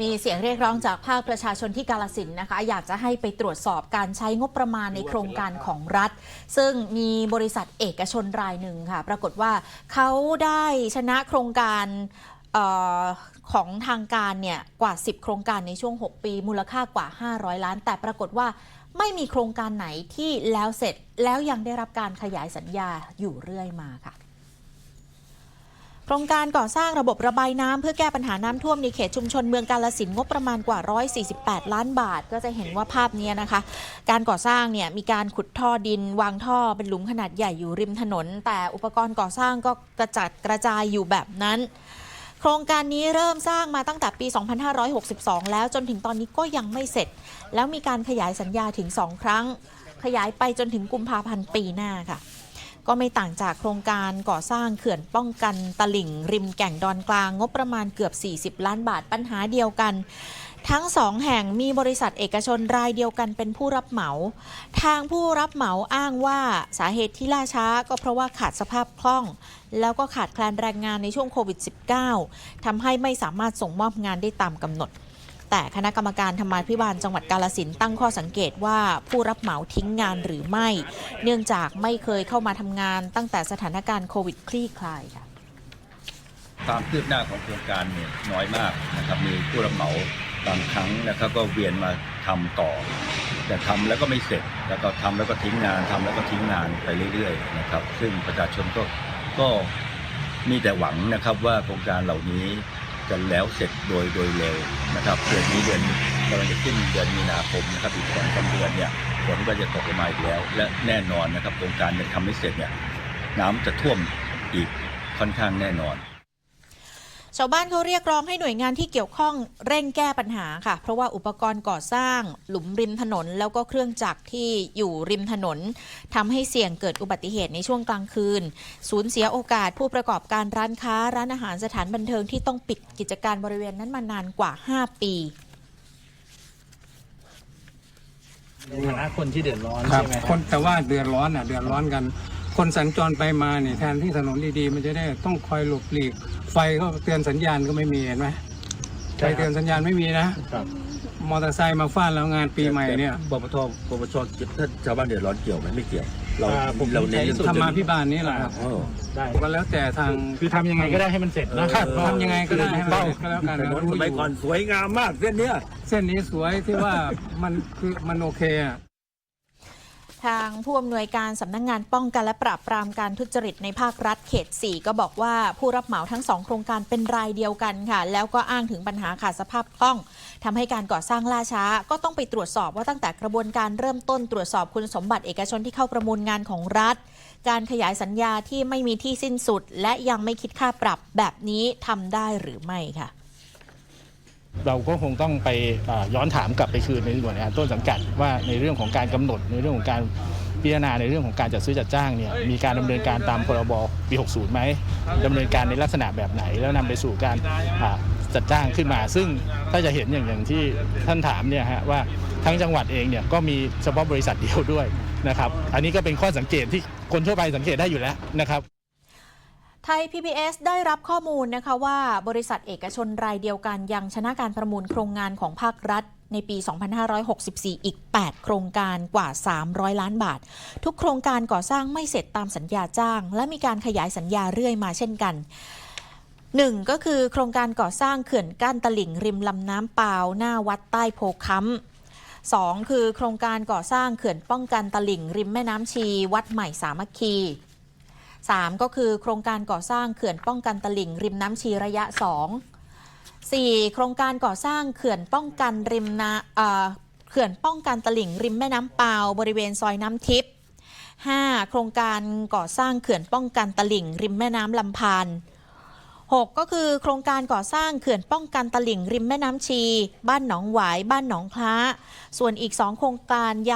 มีเสียงเรียกร้องจากภาคประชาชนที่กาลสินนะคะ อยากจะให้ไปตรวจสอบการใช้งบประมาณในโครงการของรัฐ ซึ่งมีบริษัทเอกชนรายหนึ่งค่ะ ปรากฏว่าเขาได้ชนะโครงการของทางการเนี่ยกว่า 10 โครงการในช่วง 6 ปี มูลค่ากว่า 500 ล้าน แต่ปรากฏว่าไม่มีโครงการไหนที่แล้วเสร็จแล้วยังได้รับการขยายสัญญาอยู่เรื่อยมาค่ะ โครงการก่อสร้างระบบระบายน้ำเพื่อแก้ปัญหาน้ำท่วมในเขตชุมชนเมืองกาลสินงบประมาณกว่า 148 ล้านบาท ก็จะเห็นว่าภาพนี้นะคะ การก่อสร้างเนี่ยมีการขุดท่อดิน วางท่อเป็นหลุมขนาดใหญ่อยู่ริมถนน แต่อุปกรณ์ก่อสร้างก็กระจัดกระจายอยู่แบบนั้น โครงการนี้เริ่มสร้างมาตั้งแต่ปี 2562 แล้วจนถึงตอนนี้ก็ยังไม่เสร็จ แล้วมีการขยายสัญญาถึง 2 ครั้ง ขยายไปจนถึงกุมภาพันธ์ปีหน้าค่ะ ก็ไม่ต่างจากโครงการก่อสร้างเขื่อนป้องกันตลิ่ง ริมแก่งดอนกลาง งบประมาณเกือบ 40 ล้านบาทปัญหาเดียวกันทั้งสองแห่งมีบริษัทเอกชนรายเดียวกันเป็นผู้รับเหมา ทางผู้รับเหมาอ้างว่าสาเหตุที่ล่าช้าก็เพราะว่าขาดสภาพคล่อง แล้วก็ขาดแคลนแรงงานในช่วงโควิด -19 ทำให้ไม่สามารถส่งมอบงานได้ตามกำหนด แต่คณะกรรมการธรรมาภิบาลจังหวัดกาลสินตั้งข้อสังเกตว่าผู้รับเหมาทิ้งงานหรือไม่ เนื่องจากไม่เคยเข้ามาทำงานตั้งแต่สถานการณ์โควิดคลี่คลายค่ะความคืบหน้าของโครงการเนี่ยน้อยมากนะครับมีผู้รับเหมาบางครั้งนะครับก็เวียนมาทำต่อ แต่ทำแล้วก็ไม่เสร็จแล้วก็ทำแล้วก็ทิ้งงานทำแล้วก็ทิ้งงานไปเรื่อยๆนะครับ ซึ่งประชาชนก็ก็มีแต่หวังนะครับว่าโครงการเหล่านี้ จะแล้วเสร็จโดยโดยเร็วนะครับเดือนนี้เดือนกำลังจะขึ้นเดือนมีนาคมนะครับอีกสองสามเดือนเนี่ยฝนก็จะตกลงมาอีกแล้ว และแน่นอนนะครับโครงการยังทำไม่เสร็จเนี่ยน้ำจะท่วมอีกค่อนข้างแน่นอน ชาวบ้านเขาเรียกร้องให้หน่วยงานที่เกี่ยวข้องเร่งแก้ปัญหาค่ะ เพราะว่าอุปกรณ์ก่อสร้าง หลุมริมถนน แล้วก็เครื่องจักรที่อยู่ริมถนนทำให้เสี่ยงเกิดอุบัติเหตุในช่วงกลางคืน สูญเสียโอกาสผู้ประกอบการร้านค้า ร้านอาหารสถานบันเทิงที่ต้องปิดกิจการบริเวณนั้นมานานกว่า 5 ปีในฐานะคนที่เดือดร้อนครับใช่ไหม คนแต่ว่าเดือดร้อนอะเดือดร้อนกัน คนสัญจรไปมาเนี่ยแทนที่ถนนดีๆ มันจะได้ต้องคอยหลบหลีก ไฟก็เตือนสัญญาณก็ไม่มีเห็นไหมไฟเตือนสัญญาณไม่มีนะ ครับมอเตอร์ไซค์มาฟาดแล้วงานปีใหม่เนี่ยปปทปปชถ้าชาวบ้านเดือดร้อนเกี่ยวไหมไม่เกี่ยว เราอ่าผมเราเน้นใช้สูตรธรรมาพิบาลนี่แหละครับเออ ได้ก็แล้วแต่ทาง คือทำยังไงก็ได้ให้มันเสร็จนะครับทำยังไงก็ได้ให้มันเสร็จก็แล้วกันถนนรู้สอมัยยู่ก่อนสวยงามมากเส้นเนี้ย เส้นนี้สวยที่ว่ามันคือมันโอเคอะ ทางผู้อำนวยการสำนักงงานป้องกันและปราบปรามการทุจริตในภาครัฐเขต 4 ก็บอกว่าผู้รับเหมาทั้งสองโครงการเป็นรายเดียวกันค่ะ แล้วก็อ้างถึงปัญหาขาดสภาพคล่องทำให้การก่อสร้างล่าช้า ก็ต้องไปตรวจสอบว่าตั้งแต่กระบวนการเริ่มต้นตรวจสอบคุณสมบัติเอกชนที่เข้าประมูลงานของรัฐ การขยายสัญญาที่ไม่มีที่สิ้นสุด และยังไม่คิดค่าปรับแบบนี้ทำได้หรือไม่ค่ะ เราก็คงต้องไปอ่าย้อนถามกลับไปคืนในส่วนงานต้นสังกัดว่าในเรื่องของการกำหนดในเรื่องของการพิจารณาในเรื่องของการจัดซื้อจัดจ้างเนี่ยมีการดำเนินการตามพรบปี 60 ไหมดำเนินการในลักษณะแบบไหน แล้วนำไปสู่การอ่าจัดจ้างขึ้นมา ซึ่งถ้าจะเห็นอย่างอย่างที่ท่านถามเนี่ยฮะว่าทั้งจังหวัดเองเนี่ยก็มีเฉพาะบริษัทเดียวด้วยนะครับ อันนี้ก็เป็นข้อสังเกตที่คนทั่วไปสังเกตได้อยู่แล้วนะครับ ไทย PBS ได้รับข้อมูลนะคะว่าบริษัทเอกชนรายเดียวกันยังชนะการประมูลโครงงานของภาครัฐในปี 2564 อีก 8 โครงการกว่า 300 ล้านบาท ทุกโครงการก่อสร้างไม่เสร็จตามสัญญาจ้าง และมีการขยายสัญญาเรื่อยมาเช่นกันหนึ่งก็คือโครงการก่อสร้างเขื่อนกั้นตลิ่งริมลำน้ำปาวหน้าวัดใต้โพค้ำสองคือโครงการก่อสร้างเขื่อนป้องกันตลิ่งริมแม่น้ำชี วัดใหม่สามัคคี 3 ก็คือโครงการก่อสร้างเขื่อนป้องกันตลิ่ง ริมน้ำชีระยะ 2 4 โครงการก่อสร้างเขื่อนป้องกันริมนาเอ่อเขื่อนป้องกันตลิ่ง ริมแม่น้ำปาวบริเวณซอยน้ำทิพย์ 5. โครงการก่อสร้างเขื่อนป้องกันตลิ่ง ริมแม่น้ำลำพาน 6 ก็คือโครงการก่อสร้างเขื่อนป้องกันตลิ่ง ริมแม่น้ำชี บ้านหนองหวาย บ้านหนองคล้า ส่วนอีก 2 โครงการยัง